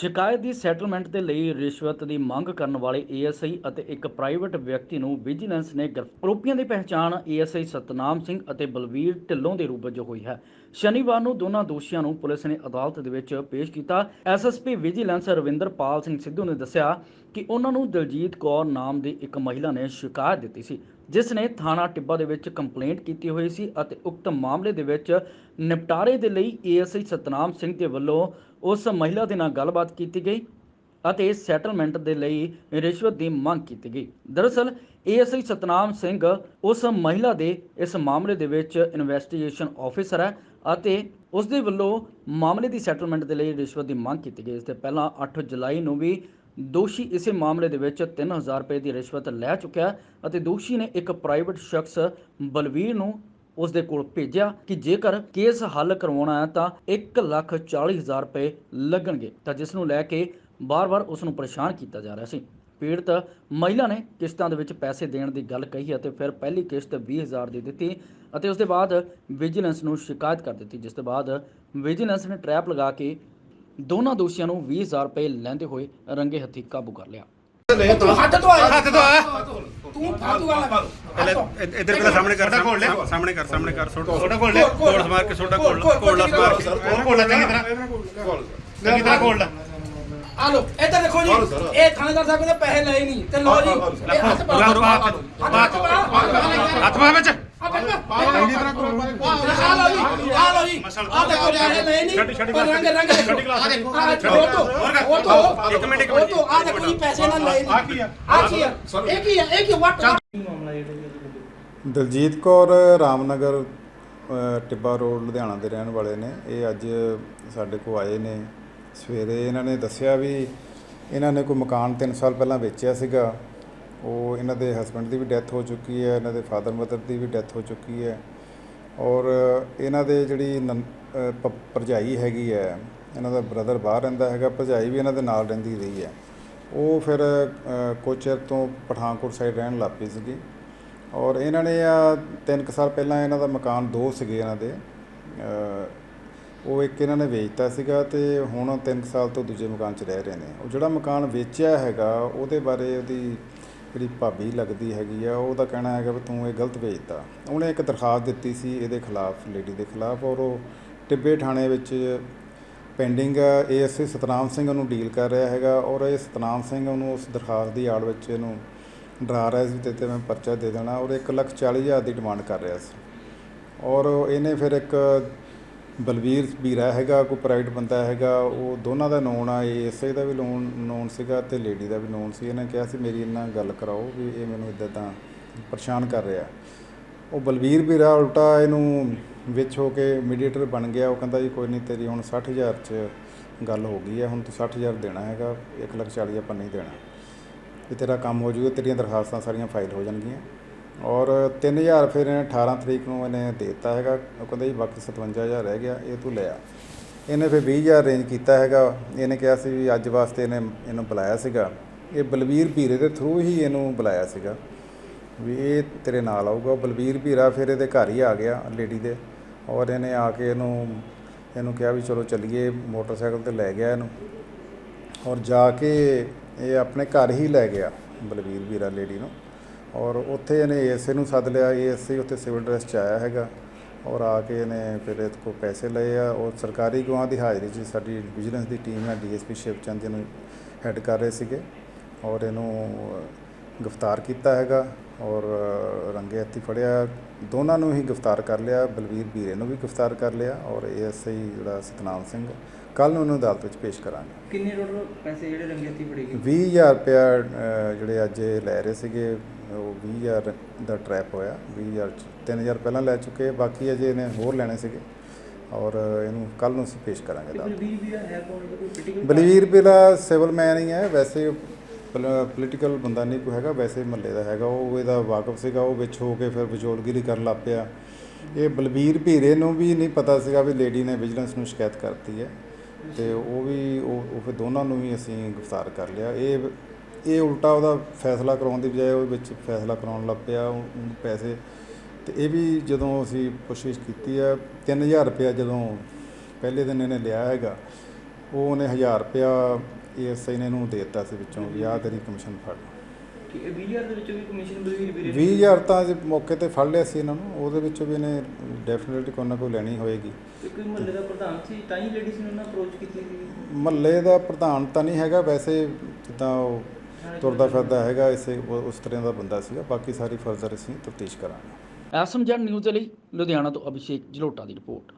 ਸ਼ਿਕਾਇਤ ਦੀ ਸੈਟਲਮੈਂਟ ਦੇ ਲਈ ਰਿਸ਼ਵਤ ਦੀ ਮੰਗ ਕਰਨ ਵਾਲੇ ਏਐਸਆਈ ਅਤੇ ਇੱਕ ਪ੍ਰਾਈਵੇਟ ਵਿਅਕਤੀ ਨੂੰ ਵਿਜੀਲੈਂਸ ਨੇ ਗ੍ਰਿਫਤਾਰ ਆਰੋਪੀਆਂ ਦੀ ਪਹਿਚਾਣ ਏਐਸਆਈ ਸਤਨਾਮ ਸਿੰਘ ਅਤੇ ਬਲਵੀਰ ਢਿੱਲੋਂ ਦੇ ਰੂਪ ਵਜੋਂ ਹੋਈ ਹੈ। ਸ਼ਨੀਵਾਰ ਨੂੰ ਦੋਨਾਂ ਦੋਸ਼ੀਆਂ ਨੂੰ ਪੁਲਿਸ ਨੇ ਅਦਾਲਤ ਦੇ ਵਿੱਚ ਪੇਸ਼ ਕੀਤਾ। ਐਸਐਸਪੀ ਵਿਜੀਲੈਂਸ ਰਵਿੰਦਰਪਾਲ ਸਿੰਘ ਸਿੱਧੂ ਨੇ ਦੱਸਿਆ ਕਿ ਉਹਨਾਂ ਨੂੰ ਦਲਜੀਤ ਕੌਰ ਨਾਮ ਦੀ ਇੱਕ ਮਹਿਲਾ ਨੇ ਸ਼ਿਕਾਇਤ ਦਿੱਤੀ ਸੀ, ਜਿਸ ਨੇ ਥਾਣਾ ਟਿੱਬਾ ਦੇ ਵਿੱਚ ਕੰਪਲੇਂਟ ਕੀਤੀ ਹੋਈ ਸੀ ਅਤੇ ਉਕਤ ਮਾਮਲੇ ਦੇ ਵਿੱਚ ਨਿਪਟਾਰੇ ਦੇ ਲਈ ਏਐਸਆਈ ਸਤਨਾਮ ਸਿੰਘ ਦੇ ਵੱਲੋਂ ਉਸ ਮਹਿਲਾ ਦੇ ਨਾਲ ਗੱਲਬਾਤ ਕੀਤੀ ਗਈ ਅਤੇ ਸੈਟਲਮੈਂਟ ਦੇ ਲਈ ਰਿਸ਼ਵਤ ਦੀ ਮੰਗ ਕੀਤੀ ਗਈ। ਦਰਅਸਲ, ਏਐਸਆਈ ਸਤਨਾਮ ਸਿੰਘ ਉਸ ਮਹਿਲਾ ਦੇ ਇਸ ਮਾਮਲੇ ਦੇ ਵਿੱਚ ਇਨਵੈਸਟੀਗੇਸ਼ਨ ਆਫੀਸਰ ਹੈ ਅਤੇ ਉਸ ਦੇ ਵੱਲੋਂ ਮਾਮਲੇ ਦੀ ਸੈਟਲਮੈਂਟ ਦੇ ਲਈ ਰਿਸ਼ਵਤ ਦੀ ਮੰਗ ਕੀਤੀ ਗਈ। ਇਸ ਤੋਂ ਪਹਿਲਾਂ 8 ਜੁਲਾਈ ਨੂੰ ਵੀ ਦੋਸ਼ੀ ਇਸੇ ਮਾਮਲੇ ਦੇ ਵਿੱਚ 3000 ਰੁਪਏ ਦੀ ਰਿਸ਼ਵਤ ਲੈ ਚੁੱਕਿਆ ਅਤੇ ਦੋਸ਼ੀ ਨੇ ਇੱਕ ਪ੍ਰਾਈਵੇਟ ਸ਼ਖਸ ਬਲਵੀਰ ਨੂੰ ਉਸ ਦੇ ਕੋਲ ਭੇਜਿਆ ਕਿ ਜੇਕਰ ਕੇਸ ਹੱਲ ਕਰਵਾਉਣਾ ਹੈ ਤਾਂ 140000 ਰੁਪਏ ਲੱਗਣਗੇ ਤਾਂ ਜਿਸ ਨੂੰ ਲੈ ਕੇ ਬਾਰ-ਬਾਰ ਉਸ ਨੂੰ ਪਰੇਸ਼ਾਨ ਕੀਤਾ ਜਾ ਰਿਹਾ ਸੀ। ਪੀੜਤ ਮਹਿਲਾ ਨੇ ਕਿਸ਼ਤਾਂ ਦੇ ਵਿੱਚ ਪੈਸੇ ਦੇਣ ਦੀ ਗੱਲ ਕਹੀ ਅਤੇ ਫਿਰ ਪਹਿਲੀ ਕਿਸ਼ਤ 20000 ਦੀ ਦਿੱਤੀ ਅਤੇ ਉਸ ਦੇ ਬਾਅਦ ਵਿਜੀਲੈਂਸ ਨੂੰ ਸ਼ਿਕਾਇਤ ਕਰ ਦਿੱਤੀ, ਜਿਸ ਤੋਂ ਬਾਅਦ ਵਿਜੀਲੈਂਸ ਨੇ ਟਰੈਪ ਲਗਾ ਕੇ ਦੋਨਾਂ ਦੋਸ਼ੀਆਂ ਨੂੰ 20000 ਰੁਪਏ ਲੈਂਦੇ ਹੋਏ ਰੰਗੇ ਹੱਥੀਂ ਕਾਬੂ ਕਰ ਲਿਆ ਤੂੰ ਹੱਥ ਤੋਂ ਆਇਆ ਹੱਥ ਤੋਂ ਆਇਆ। ਤੂੰ ਫਾਲਤੂ ਗੱਲ ਨਾ ਪਹਿਲੇ ਇ- ਇੱਧਰ ਪਹਿਲਾਂ ਸਾਹਮਣੇ ਕਰ ਕੋਲ ਲੈ। ਸਾਹਮਣੇ ਕਰ ਸਾਹਮਣੇ ਕਰ ਸੋਡਾ ਸੋਡਾ ਕੋਲ ਲੈ। ਕੋਲ ਸਮਾਰ ਕੇ ਸੋਡਾ ਕੋਲ ਕੋਲ ਸਮਾਰ ਕੇ ਉਹ ਕੋਲ ਚੰਗੀ ਤਰ੍ਹਾਂ ਚੰਗੀ ਤਰ੍ਹਾਂ ਕੋਲ ਲੈ ਆ ਲੋ ਇੱਧਰ ਦੇਖੋ ਜੀ ਇਹ ਥਾਣੇਦਾਰ ਸਾਹਿਬ ਨੇ ਪੈਸੇ ਲਏ ਨਹੀਂ ਤੇ ਲੋ ਜੀ ਇਹ ਹੱਥ ਪਾ ਹੱਥ। ਪਾ ਹੱਥ ਮਾਰ ਵਿੱਚ ਚੰਗੀ ਤਰ੍ਹਾਂ ਆ ਲੋ ਜੀ ਆ ਲੋ ਜੀ ਆ ਦੇਖੋ ਪੈਸੇ ਲਏ ਨਹੀਂ ਪਰ ਰੰਗ ਰੰਗ ਦੇਖੋ ਛੱਡੀ ਗਲਾਸ। ਆ ਦੇਖੋ ਉਹ ਤੋਂ ਉਹ ਤੋਂ ਇੱਕ ਮਿੰਟ, ਇੱਕ ਉਹ ਤੋਂ ਆ ਦੇਖੋ ਜੀ ਪੈਸੇ ਨਾ ਲਏ ਆ ਕੀ ਆ? ਆ ਕੀ ਆ ਇਹ ਕੀ ਆ ਇਹ ਕੀ ਵਾਟ ਦਲਜੀਤ ਕੌਰ ਰਾਮਨਗਰ ਟਿੱਬਾ ਰੋਡ ਲੁਧਿਆਣਾ ਦੇ ਰਹਿਣ ਵਾਲੇ ਨੇ ਇਹ ਅੱਜ ਸਾਡੇ ਕੋਲ ਆਏ ਨੇ ਸਵੇਰੇ ਇਹਨਾਂ ਨੇ ਦੱਸਿਆ ਵੀ ਇਹਨਾਂ ਨੇ ਕੋਈ ਮਕਾਨ 3 ਸਾਲ ਪਹਿਲਾਂ ਵੇਚਿਆ ਸੀਗਾ ਉਹ ਇਹਨਾਂ ਦੇ ਹਸਬੰਡ ਦੀ ਵੀ ਡੈਥ ਹੋ ਚੁੱਕੀ ਹੈ ਇਹਨਾਂ ਦੇ ਫਾਦਰ ਮਦਰ ਦੀ ਵੀ ਡੈਥ ਹੋ ਚੁੱਕੀ ਹੈ। ਔਰ ਇਹਨਾਂ ਦੇ ਜਿਹੜੀ ਨਨ- ਅ, ਭਰਜਾਈ ਹੈਗੀ ਹੈ ਇਹਨਾਂ ਦਾ ਬ੍ਰਦਰ ਬਾਹਰ ਰਹਿੰਦਾ ਹੈਗਾ ਭਰਜਾਈ ਵੀ ਇਹਨਾਂ ਦੇ ਨਾਲ ਰਹਿੰਦੀ ਰਹੀ ਹੈ। ਉਹ ਫਿਰ ਕੋਚਰ ਤੋਂ ਪਠਾਨਕੋਟ ਸਾਈਡ ਰਹਿਣ ਲੱਗ ਪਈ ਸੀਗੀ। ਔਰ ਇਹਨਾਂ ਨੇ ਆ ਤਿੰਨ ਕੁ ਸਾਲ ਪਹਿਲਾਂ ਇਹਨਾਂ ਦਾ ਮਕਾਨ ਦੋ ਸੀਗੇ ਇਹਨਾਂ ਦੇ। ਉਹ ਇੱਕ ਇਹਨਾਂ ਨੇ ਵੇਚਤਾ ਸੀਗਾ ਤੇ ਹੁਣ ਤਿੰਨ ਕੁ ਸਾਲ ਤੋਂ ਦੂਜੇ ਮਕਾਨ 'ਚ ਰਹਿ ਰਹੇ ਨੇ। ਉਹ ਜਿਹੜਾ ਮਕਾਨ ਵੇਚਿਆ ਹੈਗਾ ਉਹਦੇ ਬਾਰੇ ਉਹਦੀ ਜਿਹੜੀ ਭਾਬੀ ਲੱਗਦੀ ਹੈਗੀ ਆ ਉਹਦਾ ਕਹਿਣਾ ਹੈਗਾ ਵੀ ਤੂੰ ਇਹ ਗਲਤ ਭੇਜਤਾ ਉਹਨੇ ਇੱਕ ਦਰਖਾਸਤ ਦਿੱਤੀ ਸੀ ਇਹਦੇ ਖਿਲਾਫ, ਲੇਡੀ ਦੇ ਖਿਲਾਫ, ਔਰ ਉਹ ਟਿੱਬੇ ਥਾਣੇ ਵਿੱਚ ਪੈਂਡਿੰਗ ਏਐਸਏ ਸਤਨਾਮ ਸਿੰਘ ਉਹਨੂੰ ਡੀਲ ਕਰ ਰਿਹਾ ਹੈਗਾ, ਔਰ ਇਹ ਸਤਨਾਮ ਸਿੰਘ ਉਹਨੂੰ ਉਸ ਦਰਖਾਸਤ ਦੀ ਆੜ ਵਿੱਚ ਇਹਨੂੰ ਡਰਾ ਰਿਹਾ ਸੀ ਤੇ ਮੈਂ ਪਰਚਾ ਦੇ ਦੇਣਾ, ਔਰ ਇੱਕ ਲੱਖ ਚਾਲੀ ਹਜ਼ਾਰ ਦੀ ਡਿਮਾਂਡ ਕਰ ਰਿਹਾ ਸੀ। ਔਰ ਇਹਨੇ ਫਿਰ ਇੱਕ ਬਲਵੀਰ ਵੀਰਾ ਹੈਗਾ ਕੋਈ ਪ੍ਰਾਈਵੇਟ ਬੰਦਾ ਹੈਗਾ ਉਹ ਦੋਨਾਂ ਦਾ ਨੋਨ ਆ ਏਐਸਏ ਦਾ ਵੀ ਲੋਨ ਨੋਨ ਸੀਗਾ ਤੇ ਲੇਡੀ ਦਾ ਵੀ ਨੋਨ ਸੀ। ਇਹਨੇ ਕਿਹਾ ਸੀ ਮੇਰੀ ਇਹਨਾਂ ਗੱਲ ਕਰਾਓ ਵੀ ਇਹ ਮੈਨੂੰ ਇਦਾਂ ਤਾਂ ਪਰੇਸ਼ਾਨ ਕਰ ਰਿਹਾ। ਉਹ ਬਲਵੀਰ ਵੀਰਾ ਉਲਟਾ ਇਹਨੂੰ ਵਿੱਚ ਹੋ ਕੇ ਮੀਡੀਏਟਰ ਬਣ ਗਿਆ। ਉਹ ਕਹਿੰਦਾ ਜੀ ਕੋਈ ਨਹੀਂ ਤੇਰੀ ਹੁਣ 60000 ਚ ਗੱਲ ਹੋ ਗਈ ਹੈ ਹੁਣ ਤੂੰ 60000 ਦੇਣਾ ਹੈਗਾ 1,40,000 ਆਪਾਂ ਨਹੀਂ ਦੇਣਾ। ਵੀ ਤੇਰਾ ਕੰਮ ਹੋ ਜੂਗਾ ਤੇਰੀਆਂ ਦਰਖਾਸਤਾਂ ਸਾਰੀਆਂ ਫਾਈਲ ਹੋ ਜਾਣਗੀਆਂ। ਔਰ 3000 ਫਿਰ ਇਹਨੇ 18 ਤਰੀਕ ਨੂੰ ਇਹਨੇ ਦੇ ਦਿੱਤਾ ਹੈਗਾ। ਉਹ ਕਹਿੰਦਾ ਜੀ ਬਾਕੀ 57000 ਰਹਿ ਗਿਆ, ਇਹ ਤੂੰ ਲੈ ਆ। ਇਹਨੇ ਫਿਰ 20000 ਅਰੇਂਜ ਕੀਤਾ ਹੈਗਾ। ਇਹਨੇ ਕਿਹਾ ਸੀ ਵੀ ਅੱਜ ਵਾਸਤੇ ਇਹਨੇ ਇਹਨੂੰ ਬੁਲਾਇਆ ਸੀਗਾ। ਇਹ ਬਲਵੀਰ ਭੀਰੇ ਦੇ ਥਰੂ ਹੀ ਇਹਨੂੰ ਬੁਲਾਇਆ ਸੀਗਾ ਵੀ ਇਹ ਤੇਰੇ ਨਾਲ ਆਊਗਾ। ਉਹ ਬਲਵੀਰ ਭੀਰਾ ਫਿਰ ਇਹਦੇ ਘਰ ਹੀ ਆ ਗਿਆ ਲੇਡੀ ਦੇ। ਔਰ ਇਹਨੇ ਆ ਕੇ ਇਹਨੂੰ ਇਹਨੂੰ ਕਿਹਾ ਵੀ ਚਲੋ ਚੱਲੀਏ, ਮੋਟਰਸਾਈਕਲ ਤੇ ਲੈ ਗਿਆ ਇਹਨੂੰ। ਔਰ ਜਾ ਕੇ ਇਹ ਆਪਣੇ ਘਰ ਹੀ ਲੈ ਗਿਆ ਬਲਵੀਰ ਵੀਰਾ ਲੇਡੀ ਨੂੰ। ਔਰ ਉੱਥੇ ਇਹਨੇ ਏਐਸਏ ਨੂੰ ਸੱਦ ਲਿਆ ਏਐਸਏ ਉੱਥੇ ਸਿਵਲ ਡਰੈਸ ਚ ਆਇਆ ਹੈਗਾ। ਔਰ ਆ ਕੇ ਇਹਨੇ ਫਿਰ ਇਹਦੇ ਕੋਲ ਪੈਸੇ ਲਏ ਆ। ਔਰ ਸਰਕਾਰੀ ਗਵਾਹ ਦੀ ਹਾਜ਼ਰੀ 'ਚ ਸਾਡੀ ਵਿਜੀਲੈਂਸ ਦੀ ਟੀਮ ਹੈ ਡੀਐਸਪੀ ਸ਼ਿਵਚੰਦ ਜੀ ਨੂੰ ਹੈੱਡ ਕਰ ਰਹੇ ਸੀਗੇ। ਔਰ ਇਹਨੂੰ ਗ੍ਰਿਫਤਾਰ ਕੀਤਾ ਹੈਗਾ। ਔਰ ਰੰਗੇ ਹੱਥੀ ਫੜਿਆ। ਦੋਨਾਂ ਨੂੰ ਹੀ ਗ੍ਰਿਫਤਾਰ ਕਰ ਲਿਆ। ਬਲਵੀਰ ਵੀਰੇ ਨੂੰ ਵੀ ਗ੍ਰਿਫਤਾਰ ਕਰ ਲਿਆ। ਔਰ ਏਐਸਆਈ ਜਿਹੜਾ ਸਤਨਾਮ ਸਿੰਘ ਕੱਲ ਨੂੰ ਉਹਨੂੰ ਅਦਾਲਤ ਵਿੱਚ ਪੇਸ਼ ਕਰਾਂਗੇ। ਕਿੰਨੇ ਟੋਟਲ ਪੈਸੇ ਜਿਹੜੇ ਰੰਗੇ ਹੱਥੀ ਫੜੇ ਗਏ? 20000 ਰੁਪਇਆ ਜਿਹੜੇ ਅੱਜ ਲੈ ਰਹੇ ਸੀਗੇ। ਉਹ 20000 ਦਾ ਟਰੈਪ ਹੋਇਆ 20000 ਚ। 3000 ਪਹਿਲਾਂ ਲੈ ਚੁੱਕੇ ਬਾਕੀ ਅਜੇ ਇਹਨੇ ਹੋਰ ਲੈਣੇ ਸੀਗੇ। ਔਰ ਇਹਨੂੰ ਕੱਲ ਨੂੰ ਅਸੀਂ ਪੇਸ਼ ਕਰਾਂਗੇ ਅਦਾਲਤ ਬਲਵੀਰ ਬਿਲਾ ਸਿਵਲ ਮੈਨ ਹੀ ਹੈ ਵੈਸੇ ਪੋਲੀਟੀਕਲ ਬੰਦਾ ਨਹੀਂ ਕੋਈ ਹੈਗਾ ਵੈਸੇ ਮਹੱਲੇ ਦਾ ਹੈਗਾ। ਉਹ ਇਹਦਾ ਵਾਕਫ ਸੀਗਾ ਉਹ ਵਿੱਚ ਹੋ ਕੇ ਫਿਰ ਵਿਚੋਲਗਿਰੀ ਕਰਨ ਲੱਗ ਪਿਆ। ਇਹ ਬਲਬੀਰ ਭੀਰੇ ਨੂੰ ਵੀ ਨਹੀਂ ਪਤਾ ਸੀਗਾ ਵੀ ਲੇਡੀ ਨੇ ਵਿਜੀਲੈਂਸ ਨੂੰ ਸ਼ਿਕਾਇਤ ਕਰਤੀ ਹੈ। ਤੇ ਉਹ ਵੀ ਉਹ ਫਿਰ ਦੋਨਾਂ ਨੂੰ ਵੀ ਅਸੀਂ ਗ੍ਰਿਫਤਾਰ ਕਰ ਲਿਆ। ਇਹ ਇਹ ਉਲਟਾ ਉਹਦਾ ਫੈਸਲਾ ਕਰਾਉਣ ਦੀ ਬਜਾਏ ਉਹ ਵਿੱਚ ਫੈਸਲਾ ਕਰਾਉਣ ਲੱਗ ਪਿਆ ਉਹ- ਉਹਨੂੰ ਪੈਸੇ। ਤੇ ਇਹ ਵੀ ਜਦੋਂ ਅਸੀਂ ਕੋਸ਼ਿਸ਼ ਕੀਤੀ ਹੈ 3000 ਰੁਪਇਆ ਜਦੋਂ ਪਹਿਲੇ ਦਿਨ ਇਹਨੇ ਲਿਆ ਹੈਗਾ ਉਹ ਉਹਨੇ 1000 ਰੁਪਇਆ ਏਐਸਆਈ ਨੇ ਇਹਨੂੰ ਦੇ ਦਿੱਤਾ ਸੀ ਵਿੱਚੋਂ ਵੀ ਆਹ ਤੇਰੀ ਕਮਿਸ਼ਨ ਫੜ। ਠੀਕ ਹੈ 20000 ਦੇ ਵਿੱਚੋਂ ਵੀ ਕਮਿਸ਼ਨ ਬਲਵੀਰ ਵੀਰੇ 20000 ਤਾਂ ਜੇ ਮੌਕੇ ਤੇ ਫੜ ਲਿਆ ਸੀ ਇਹਨਾਂ ਨੂੰ ਉਹਦੇ ਵਿੱਚੋਂ ਵੀ ਇਹਨੇ ਡੈਫੀਨਿਟਲੀ ਕੋਈ ਨਾ ਕੋਈ ਲੈਣੀ ਹੋਏਗੀ। ਕੋਈ ਮਹੱਲੇ ਦਾ ਪ੍ਰਧਾਨ ਸੀ ਤਾਂ ਹੀ ਲੇਡੀਜ਼ ਨੇ ਉਹਨਾਂ ਅਪਰੋਚ ਕੀਤੀ ਸੀ? ਮਹੱਲੇ ਦਾ ਪ੍ਰਧਾਨ ਤਾਂ ਨਹੀਂ ਹੈਗਾ ਵੈਸੇ ਜਿੱਦਾਂ ਉਹ ਤੁਰਦਾ ਫਿਰਦਾ ਹੈਗਾ, ਇਸੇ ਉਹ- ਉਸ ਤਰ੍ਹਾਂ ਦਾ ਬੰਦਾ ਸੀਗਾ। ਬਾਕੀ ਸਾਰੀ ਫਰਦਰ ਅਸੀਂ ਤਫਤੀਸ਼ ਕਰਾਂਗੇ। ਐਸਐਮਜੈਡ ਨਿਊਜ਼ ਦੇ ਲਈ ਲੁਧਿਆਣਾ ਤੋਂ ਅਭਿਸ਼ੇਕ ਜਲੋਟਾ ਦੀ ਰਿਪੋਰਟ।